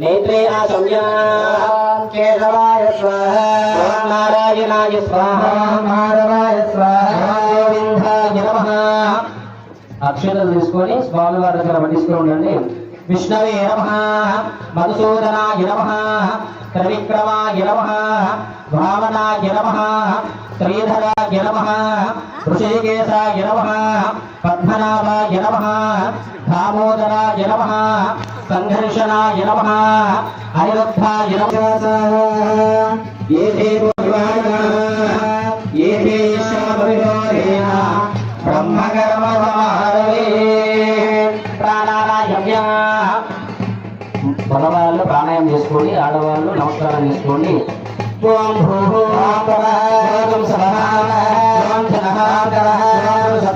నేత్రే ఆసంయా కేశవాయ స్వాహ నారాయణాయ స్వాహ మాధవాయ స్వాహ గోవిందాయ నమః అక్షతలు తీసుకొని స్వామి వారి దగ్గర పట్టిస్తూ ఉండండి విష్ణవే నమ మధుసూదనాయ నమ త్రివిక్రమాయ నమ భావనాయ నమ శ్రీధరాయ నమ ఋషికేశాయ నమ పద్మనాభాయ నమ దామోదరాయ నమ. సంఘర్షణాయ నమ అనిరుద్ధాయ నమ ఏ దేవాయ ఏ దేశమభిరోధేన బ్రహ్మకర్మసమారవే ప్రాణాయామ్య మగవాళ్ళు ప్రాణాయామం చేసుకోండి ఆడవాళ్ళు నమస్కారం చేసుకోండి. ఓం భూః ఓం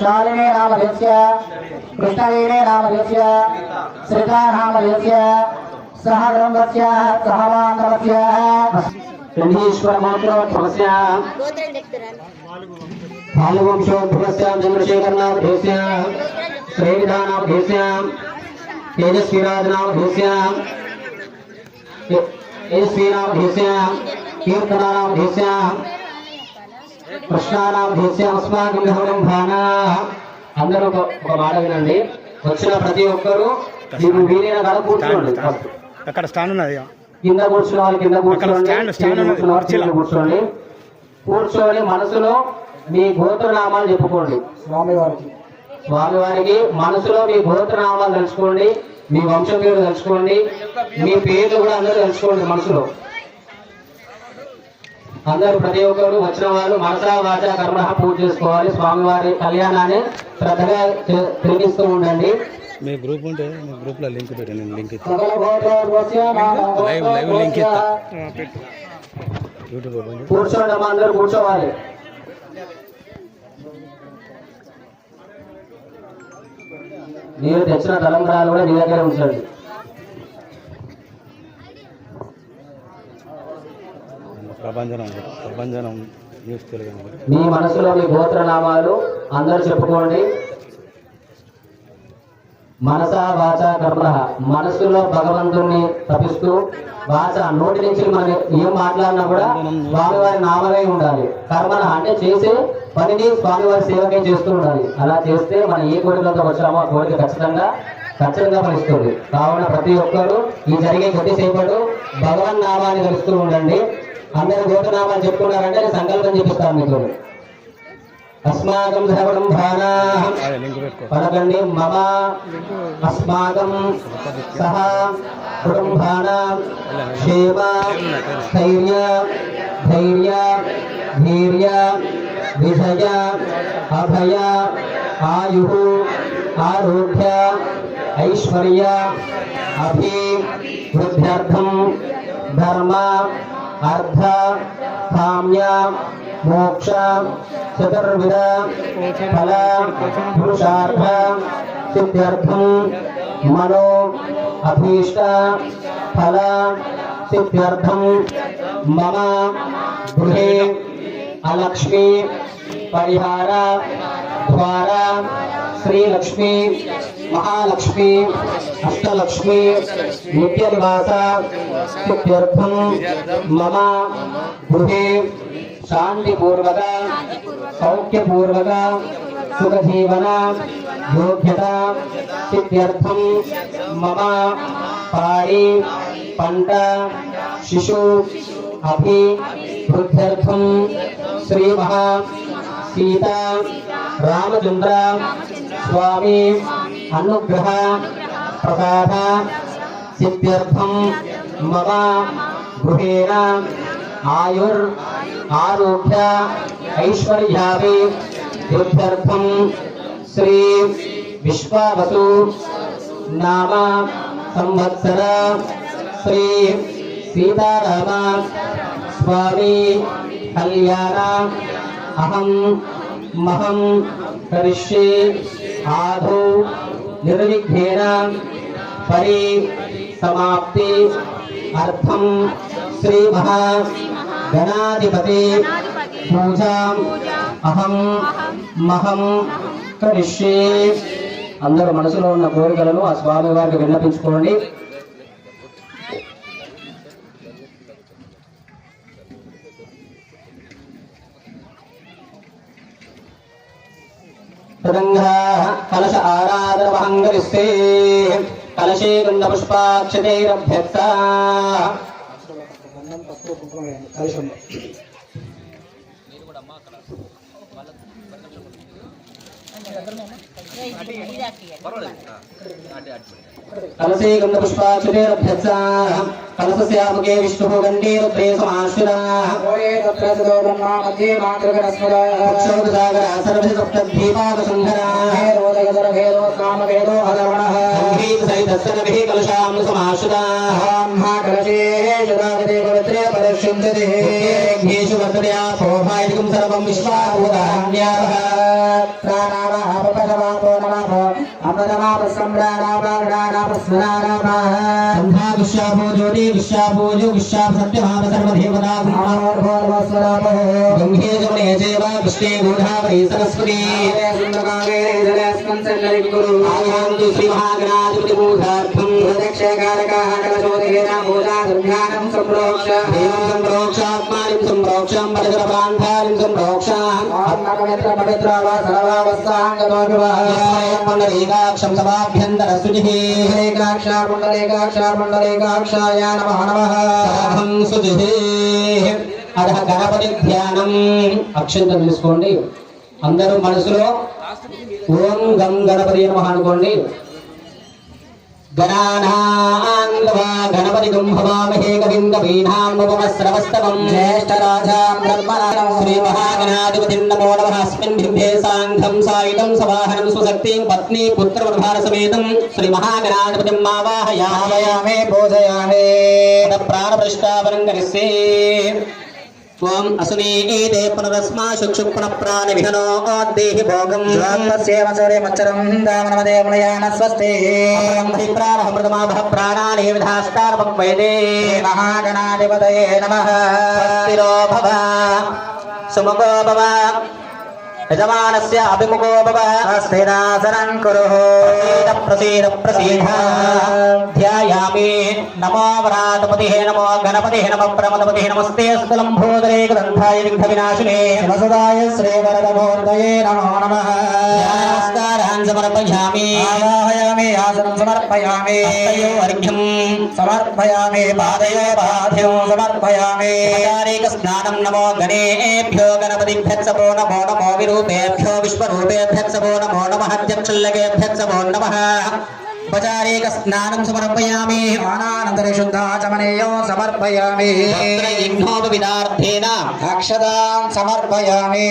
शालिने रामभ्यस्य कृष्णवीरे रामभ्यस्य श्रीकारामभ्यस्य सह ब्रह्मस्य सह बान्धवस्य चण्डीश्वरगोत्रोद्भवस्य भालुवंशोद्भवस्य चन्द्रशेखरनामभ्यस्य श्रीविधानाभ्यस्य तेजस्वीराजनामभ्यस्य तेजस्वीनामभ्यस्य कीर्तनानामभ्यस्य కృష్ణానాం భూస్య అస్మాకం గౌరవం భానా అందరూ ఒక మాట వినండి. వచ్చిన ప్రతి ఒక్కరూ మీరు వీలైన ధర కూర్చోండి. అక్కడ స్టాండ్ ఉన్నది. కింద కూర్చున్న వాళ్ళు కింద కూర్చోండి కూర్చోండి. కూర్చొని మనసులో మీ గోత్రనామాలు చెప్పుకోండి. స్వామివారికి. స్వామివారికి మనసులో మీ గోత్రనామాలు తెలుసుకోండి. మీ వంశ పేరు తెలుసుకోండి. మీ పేర్లు కూడా అందరూ తెలుసుకోండి మనసులో. అందరూ ప్రతి ఒక్కరు వచ్చిన వాళ్ళు మనసా వాచ కర్మ పూజ చేసుకోవాలి. స్వామివారి కళ్యాణాన్ని శ్రద్ధగా తిరిగిస్తూ ఉండండి. మీ గ్రూప్ ఉంటే మీ గ్రూప్లో లింక్ పెట్టి నేను లింక్ లైవ్ లైవ్ ఇస్తా. యూట్యూబ్. కూర్చోండి అమ్మా అందరూ కూర్చోవాలి. మీరు తెచ్చిన తలంబరాలు కూడా మీ దగ్గర ఉంచండి. ప్రభంజనం ప్రభంజనం న్యూస్ తెలుగు మీ మనసులోని గోత్ర గోత్రనామాలు అందరూ చెప్పుకోండి. మనస వాచ కర్మ. మనసులో భగవంతుణ్ణి తపిస్తూ వాచ నోటి నుంచి మనం ఏం మాట్లాడినా కూడా స్వామివారి నామమే ఉండాలి. కర్మన అంటే చేసే పనిని స్వామివారి సేవకే చేస్తూ ఉండాలి. అలా చేస్తే మనం ఏ కోరికలతో వచ్చామో ఆ కోరిక ఖచ్చితంగా ఖచ్చితంగా ఫలిస్తుంది. కావున ప్రతి ఒక్కరూ ఈ జరిగే కొద్దిసేపటి భగవన్ నామాన్ని కలుస్తూ ఉండండి. అందరు గోత్రనామాలు చెప్పుకున్నారంటే నేను సంకల్పం చెప్పిస్తాను మీకు. అస్మాకం శ్రవణం భానా అదే పలకండి మమ. అస్మాకం సహ. కుటుంబానాం క్షేమ. స్థైర్య. ధైర్య. ధీర్య. విజయ. అభయ. ఆయు. ఆరోగ్య. ఐశ్వర్య. అభి. వృద్ధ్యర్థం ధర్మ. अर्थ काम्य, मोक्ष, चतुर्विध, फल, पुरुषार्थ, सिद्ध्यर्थ, मनो, अभीष्ट, फल, सिद्ध्यर्थ, मम, गृह, अलक्ष्मी, परिहार, द्वारा, श्रीलक्ष्मी, महालक्ष्मी అష్టలక్ష్మి నిత్యనివాస తుభ్యర్థం మమ గృహే శాంతిపూర్వక సౌఖ్యపూర్వక సుఖజీవన యోగ్యత ఇత్యర్థం మమ పాడి పంట శిశు అభి వృద్ధ్యర్థం శ్రీమ సీత రామచంద్ర స్వామి అనుగ్రహ प्रसाद सिद्ध्यर्थम मम गृहेण आयुर् आरोग्य ऐश्वर्याभि वृद्ध्यर्थम श्री विश्वावसु नाम संवत्सर श्री सीताराम स्वामी कल्याण। अहम महम करिष्ये आदौ నిర్విఘ్నేన పరి సమాప్తి అర్థం శ్రీ మహాగణాధిపతి పూజా అహం మహం కరిష్యే అందరు మనసులో ఉన్న కోరికలను ఆ స్వామి వారికి విన్నపించుకోండి. తరంగా కలశ ఆరాధన మహంగరిస్తే కలశం. గంధ పుష్పాక్షతైరభ్యర్థ కలసే గంధ పుష్పాక్షతైరభ్యర్థ కలసస్యాముఖే విష్ణుః గండే రుద్రే సమాశ్రితాః సాగర సర్వ సప్తద్వీపాక సుందరాః సంగీత సహిత विश्वाभो ज्योति विश्वाभो जो विश्वाभ सत्यभाव सर्वदेवता गंगे जमुने चैव कृष्णे गूढ़ा वै सरस्वती आगन्तु श्रीमहागणाधिपतिबोधार्थं प्रदक्षकारकाः कलशोदहेन मोदासंध्यानं सम्प्रोक्ष देवं सम्प्रोक्षात्मानं सम्प्रोक्षं परिसरप्रान्तानं सम्प्रोक्षान् पवित्र पवित्र वा सर्वावस्थाङ्गतो विवाह मण्डलीका క్షం సమాభ్యంతర శుచిః హేకాక్షార్మండలేకాక్షార్మండలేకాక్షాయ నమః నమః సాధం శుచిః అదహ గణపతి ధ్యానం. అక్షంతం తెలుసుకోండి అందరూ మనసులో ఓం గం గణపతి నమః అనుకోండి. గణపతి కుంభవామహే కవిం కవీనాముపమశ్రవస్తవం జ్యేష్ఠరాజాం బ్రహ్మణాం శ్రీ మహాగణాధిపతిం నమో నమః అస్మిన్ బింబే సాంఘం సాయుధం సవాహనం సుశక్తిం పత్ని పుత్రవర్భార సమేతం శ్రీ మహాగణాధిపతిం మావాహయామయామే బోధయామే ప్రాణప్రష్టాపనం కరిస్తే त्वम् असुनीते पुनरस्मा शुक्षुपुण प्राण विघ्नो देहि भोगम् प्राणः प्राणानि विधास्तारपक्वैदे महागणाधिपतये नमः स्थिरो भव యజమానస్య అభిముఖో భవ. స్థిరాసనం కురుః. ప్రసీద ప్రసీద ధ్యాయామి నమో వరాటపతిః నమో గణపతిః నమో ప్రమదపతిః నమస్తే స్థలంభోదరే గ్రంథాయ విఘ్న వినాశినే వసుదాయ శ్రీ వరదమూర్తయే నమో నమః. నమస్కారాన్ సమర్పయామి. ఆవాహయామి ఆసనం సమర్పయామి. అస్తయో అర్ఘ్యం. సమర్పయామి పాదయో పాద్యం సమర్పయామి. స్నానం నమో గణేభ్యో గణపతిభ్యః నమో నమో విరు रूपेभ्यो विश्वरूपेभ्यः समो नमो नमः अध्यक्षल्लगेभ्यः समो नमः। उपचारेकस्नानं समर्पयामि मानानन्तरशुद्धाचमनेयं समर्पयामि। इह्नोपविदार्थेन अक्षतां समर्पयामि।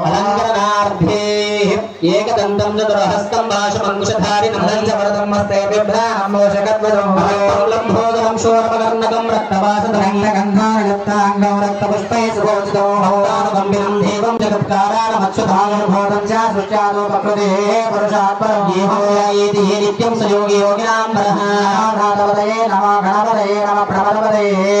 अलङ्करणार्थेः एकदन्तं चतुरहस्तं भाषमङ्कुशधारि नन्दञ्च वरदं हस्ते बिभ्रामोषकद्वजम्भोदरं शोरपकर्णकं रक्तवासधरङ्गन्धारगत्ताङ्गं रक्तपुष्पै सुभोजितो भवतानुगम्भिनं देवं जगत्काराणमक्षुधागर्भोदं च सुचारोपकृतेः पुरुषात्परं जीवोयेति हे नित्यं सयोगि योगिनां वरः नाथवदये नमः गणपदये नमः प्रबलपदये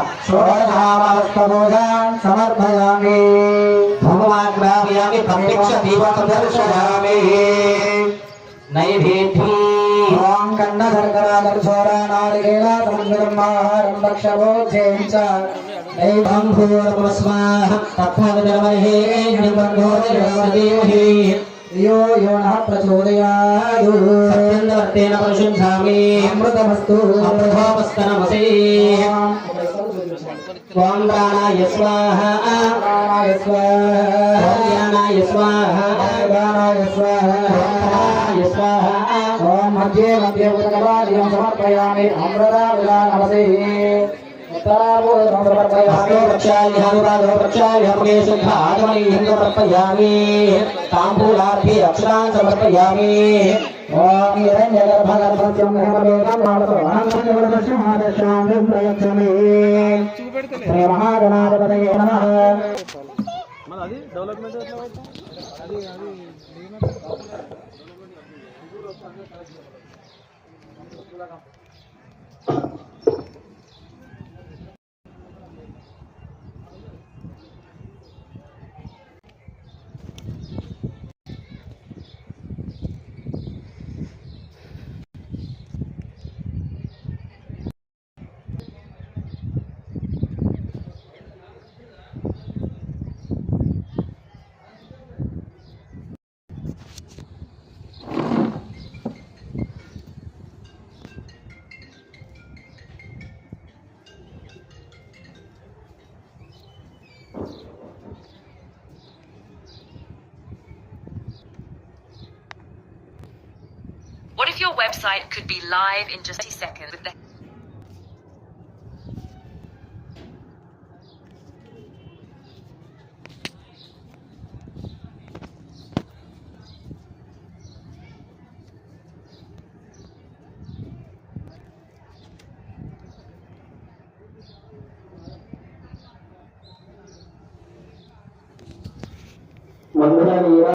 నమః షోడశామాస్తమోదాన్ సమర్పయామి భూమాగ్రామయామి ప్రత్యక్ష దీపం దర్శయామి నైవేద్యం. ఓం కన్న శర్కరాదర్శోరా నారికేళ సముద్రమాహారం భక్షభోజేంచ దైవం భూర్భస్మాహ తత్వవిదర్మహే నిర్బంధోదేవహి ధియో యో నః ప్రచోదయాదు సత్యందవర్తేన ప్రశంసామి అమృతమస్తు అమృతోపస్తనమసే ఓం ప్రాణాయ స్వాహ ప్రాణాయ స్వాహ. ఓం జ్ఞానాయ స్వాహ జ్ఞానాయ స్వాహ ప్రాణాయ స్వాహ ఓం మధ్యే మధ్యే ఉదకపాలియం సమర్పయామి అమృతావిలానవసే తాంబూలాభి అక్షరాన్ సమర్పయామి ఓం హిరణ్యగర్భగర్భస్యం హేమలోకం మానసోహం ప్రయచ్చమి శ్రీ మహాగణాధిపతయే నమః మరి అది development website could be live in just 30 seconds